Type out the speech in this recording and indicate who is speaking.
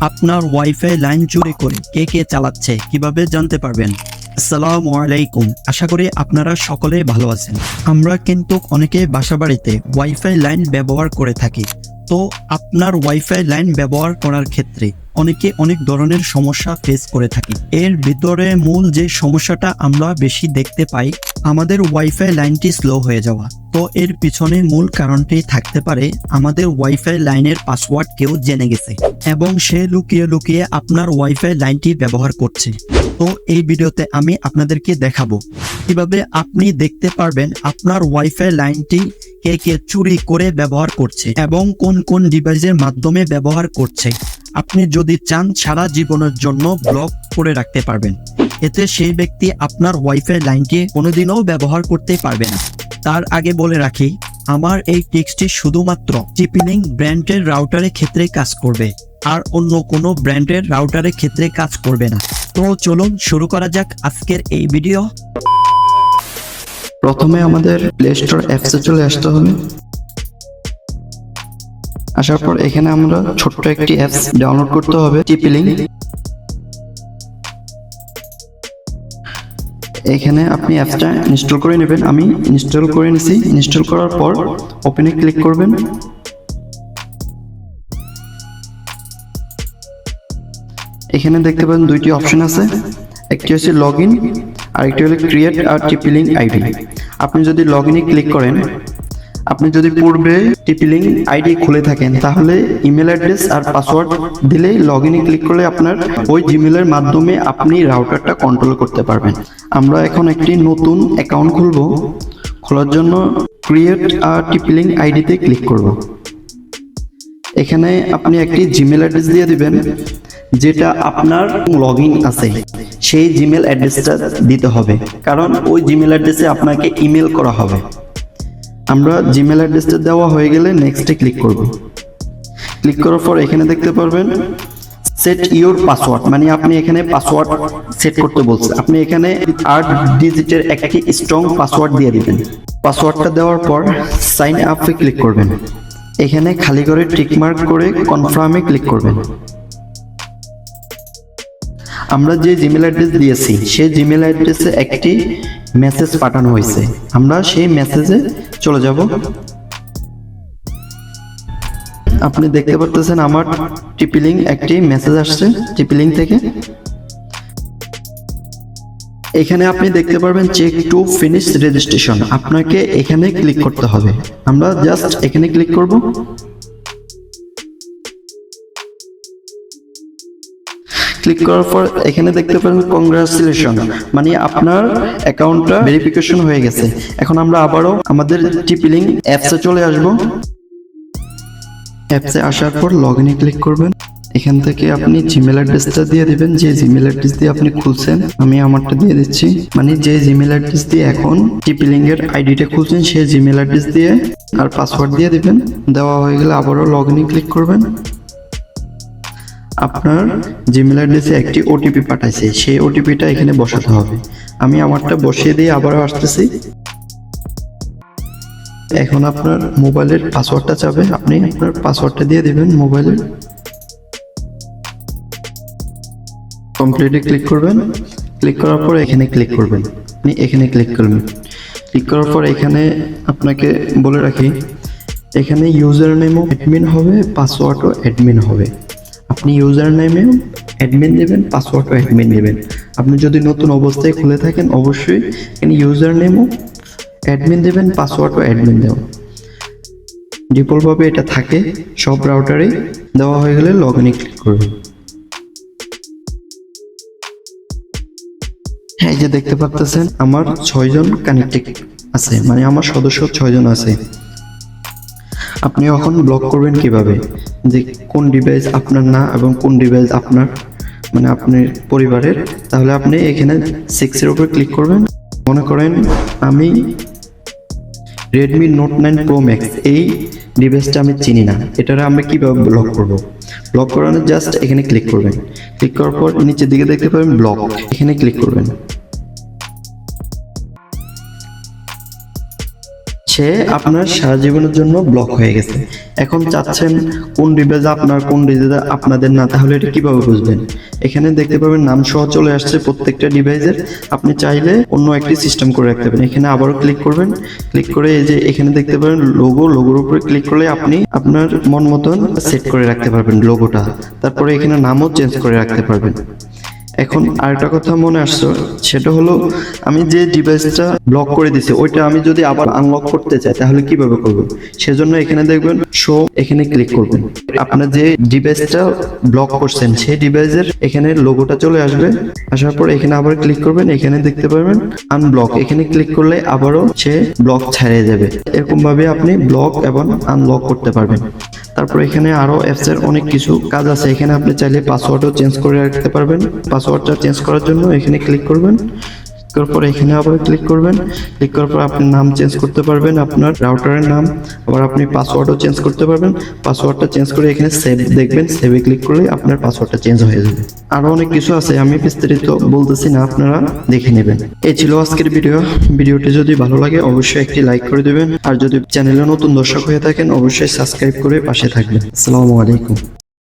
Speaker 1: আপনার wifi line চুরি করে কে কে চালাচ্ছে, কীভাবে জানতে পারবেন? আসসালামু আলাইকুম। আশা করি আপনারা সকলে ভালো আছেন। আমরা কিন্তু অনেকে বাসা বাড়িতে ওয়াইফাই লাইন ব্যবহার করে থাকি। তো আপনার ওয়াইফাই লাইন ব্যবহার করার ক্ষেত্রে অনেকে অনেক ধরনের সমস্যা ফেস করে থাকি। এর ভিতরে মূল যে সমস্যাটা আমরা বেশি দেখতে পাই, আমাদের ওয়াইফাই লাইনটি স্লো হয়ে যাওয়া। তো এর পিছনে মূল কারণটি থাকতে পারে, আমাদের ওয়াইফাই লাইনের পাসওয়ার্ড কেউ জেনে গেছে এবং সে লুকিয়ে লুকিয়ে আপনার ওয়াইফাই লাইনটি ব্যবহার করছে। তো এই ভিডিওতে আমি আপনাদেরকে দেখাবো কীভাবে আপনি দেখতে পারবেন আপনার ওয়াইফাই লাইনটি কে কে চুরি করে ব্যবহার করছে এবং কোন কোন ডিভাইসের মাধ্যমে ব্যবহার করছে। আপনি যদি চান সারা জীবনের জন্য ব্লক করে রাখতে পারবেন, এতে সেই ব্যক্তি আপনার ওয়াইফাই লাইনটি কোনোদিনও ব্যবহার করতে পারবে না। তার আগে বলে রাখি, আমার এই টেক্সটটি শুধুমাত্র টিপিনিং ব্র্যান্ডের রাউটারের ক্ষেত্রে কাজ করবে, আর অন্য কোনো ব্র্যান্ডের রাউটারের ক্ষেত্রে কাজ করবে না। তো চলুন শুরু করা যাক আজকের এই ভিডিও
Speaker 2: প্রথমে আমাদের প্লে স্টোর অ্যাপসে চলে আসতে হবে। আসার পর এখানে আমরা ছোট্ট একটি অ্যাপস ডাউনলোড করতে হবে টিপিলিং এখানে আপনি অ্যাপসটা ইনস্টল করে নেবেন। আমি ইনস্টল করে নিছি। ইনস্টল করার পর ওপেনে ক্লিক করবেন। এখানে দেখতে পাবেন দুইটি অপশন আছে। একটি হচ্ছে লগ ইন আর একটি হলো ক্রিয়েট আর টিপি লিঙ্ক আইডি আপনি যদি লগ ইনে ক্লিক করেন আপনি যদি পূর্বে টিপি লিঙ্ক আইডি খুলে থাকেন, তাহলে ইমেল অ্যাড্রেস আর পাসওয়ার্ড দিলেই লগ ইনে ক্লিক করলে আপনার ওই জিমেলের মাধ্যমে আপনি রাউটারটা কন্ট্রোল করতে পারবেন। আমরা এখন একটি নতুন অ্যাকাউন্ট খুলব। খোলার জন্য ক্রিয়েট আর টিপি লিঙ্ক আইডিতে ক্লিক করব। এখানে আপনি একটি জিমেল অ্যাড্রেস দিয়ে দিবেন, যেটা আপনার লগ ইন আছে। সেই জিমেল অ্যাড্রেসটা দিতে হবে, কারণ ওই জিমেল অ্যাড্রেসে আপনাকে ইমেল করা হবে। আমরা জিমেল অ্যাড্রেসটা দেওয়া হয়ে গেলে নেক্সটে ক্লিক করব। ক্লিক করার পর এখানে দেখতে পারবেন সেট ইওর পাসওয়ার্ড মানে আপনি এখানে পাসওয়ার্ড সেট করতে বলছে আপনি এখানে আট ডিজিটের একটি স্ট্রং পাসওয়ার্ড দিয়ে দিবেন। পাসওয়ার্ডটা দেওয়ার পর সাইন আপে ক্লিক করবেন। এখানে খালি করে টিকমার্ক করে কনফার্মে ক্লিক করবেন। আমরা যে জিমেল অ্যাড্রেস দিয়েছি, সেই জিমেল অ্যাড্রেসে একটি মেসেজ পাঠানো হয়েছে। আমরা সেই মেসেজে চলে যাব। আপনি দেখতে পারতেছেন আমার টিপিলিং একটি মেসেজ আসছে টিপিলিং থেকে। এখানে আপনি দেখতে পারবেন চেক টু ফিনিশ রেজিস্ট্রেশন আপনাকে এখানে ক্লিক করতে হবে। আমরা জাস্ট এখানে ক্লিক করব। ক্লিক করার পর এখানে দেখতে পারেন কংগ্রাচুলেশন মানে আপনার অ্যাকাউন্টটা ভেরিফিকেশন হয়ে গেছে। এখন আমরা আবারও আমাদের টিপিলিং অ্যাপসে চলে আসব। অ্যাপসে আসার পর লগ ইনে ক্লিক করবেন। এখান থেকে আপনি জিমেল অ্যাড্রেসটা দিয়ে দিবেন। যে জিমেল অ্যাড্রেস দিয়ে আপনি খুলছেন, আমি আমারটা দিয়ে দিচ্ছি। মানে যে জিমেল অ্যাড্রেস দিয়ে এখন টিপিলিং এর আইডিটা খুলছেন, সেই জিমেল অ্যাড্রেস দিয়ে আর পাসওয়ার্ড দিয়ে দিবেন। দেওয়া হয়ে গেলে আবারও লগ ইনে ক্লিক করবেন। আপনার জিমেল অ্যাড্রেসে একটি ওটিপি পাঠাইছে। সেই ওটিপিটা এখানে বসাতে হবে। আমি আমারটা বসিয়ে দিয়ে আবারও আসতেছি। এখন আপনার মোবাইলের পাসওয়ার্ডটা চাবে। আপনি আপনার পাসওয়ার্ডটা দিয়ে দেবেন মোবাইলের কমপ্লিটে ক্লিক করবেন। ক্লিক করার পর এখানে ক্লিক করবেন। আপনি এখানে ক্লিক করবেন। ক্লিক করার পর এখানে আপনাকে বলে রাখি, এখানে ইউজার নেমও অ্যাডমিন হবে পাসওয়ার্ডও অ্যাডমিন হবে। আপনি ইউজার নেমেও অ্যাডমিন দেবেন পাসওয়ার্ডও অ্যাডমিন দেবেন আপনি যদি নতুন অবস্থায় খুলে থাকেন, অবশ্যই এখানে ইউজার নেমও অ্যাডমিন দেবেন পাসওয়ার্ডও অ্যাডমিন দেবেন ডিফল্টভাবে এটা থাকে, সব রাউটারেই দেওয়া হয়ে গেলে লগ ইনে ক্লিক করবেন হ্যাঁ এই যে দেখতে পাচ্ছেন আমার ছয়জন কানেক্টেড আছে মানে আমার সদস্য ছয়জন আছে। আপনি এখন ব্লক করবেন কীভাবে? যে কোন ডিভাইস আপনার না এবং কোন ডিভাইস আপনার মানে আপনার পরিবারের, তাহলে আপনি এখানে সিক্সের উপর ক্লিক করবেন। মনে করেন আমি Redmi note nine pro max এই ডিভাইসটা আমি চিনি না। এটারে আমরা কীভাবে ব্লক করব? ব্লক করানোর জাস্ট এখানে ক্লিক করবেন। ক্লিক করার পর নিচের দিকে দেখতে পাবেন ব্লক এখানে ক্লিক করবেন। সে আপনার সারা জীবনের জন্য ব্লক হয়ে গেছে। এখন চাচ্ছেন কোন ডিভাইস আপনার, কোন ডিভাইস আপনাদের না, তাহলে এটা কীভাবে বুঝবেন? এখানে দেখতে পাবেন নাম সহ চলে আসছে প্রত্যেকটা ডিভাইসের। আপনি চাইলে অন্য একটি সিস্টেম করে রাখতে পারেন। এখানে আবারও ক্লিক করবেন। ক্লিক করে এই যে এখানে দেখতে পাবেন লোগো লোগোর উপরে ক্লিক করলে আপনি আপনার মন মতন সেট করে রাখতে পারবেন লোগোটা তারপরে এখানে নামও চেঞ্জ করে রাখতে পারবেন। এখন আরেকটা কথা মনে আসছে, সেটা হলো আমি যে ডিভাইসটা ব্লক করে দিছি, ওইটা আমি যদি আবার আনলক করতে চাই, তাহলে কীভাবে করব? সেজন্য এখানে দেখবেন শো এখানে ক্লিক করবেন। আপনার যে ডিভাইসটা ব্লক করছেন, সেই ডিভাইসের এখানে লোগোটা চলে আসবে। আসার পর এখানে আবার ক্লিক করবেন, এখানে দেখতে পারবেন আনব্লক এখানে ক্লিক করলে আবারও সে ব্লক ছাড়িয়ে যাবে। এরকম ভাবে আপনি ব্লক এবং আনলক করতে পারবেন। তারপর এখানে আরও অ্যাপসের অনেক কিছু কাজ আছে। এখানে আপনি চাইলে পাসওয়ার্ডও চেঞ্জ করে রাখতে পারবেন। পাসওয়ার্ডটা চেঞ্জ করার জন্য এখানে ক্লিক করবেন। করার পর এখানে আবার ক্লিক করবেন। ক্লিক করার পর আপনি নাম চেঞ্জ করতে পারবেন, আপনার রাউটারের নাম। আবার আপনি পাসওয়ার্ডও চেঞ্জ করতে পারবেন। পাসওয়ার্ডটা চেঞ্জ করে এখানে সেভ দেখবেন। সেভে ক্লিক করলে আপনার পাসওয়ার্ডটা চেঞ্জ হয়ে যাবে। আরও অনেক কিছু আছে, আমি বিস্তারিত বলতেছি না, আপনারা দেখে নেবেন। এই ছিল আজকের ভিডিও। ভিডিওটি যদি ভালো লাগে, অবশ্যই একটি লাইক করে দেবেন। আর যদি চ্যানেলে নতুন দর্শক হয়ে থাকেন, অবশ্যই সাবস্ক্রাইব করে পাশে থাকবেন। আসসালামু আলাইকুম।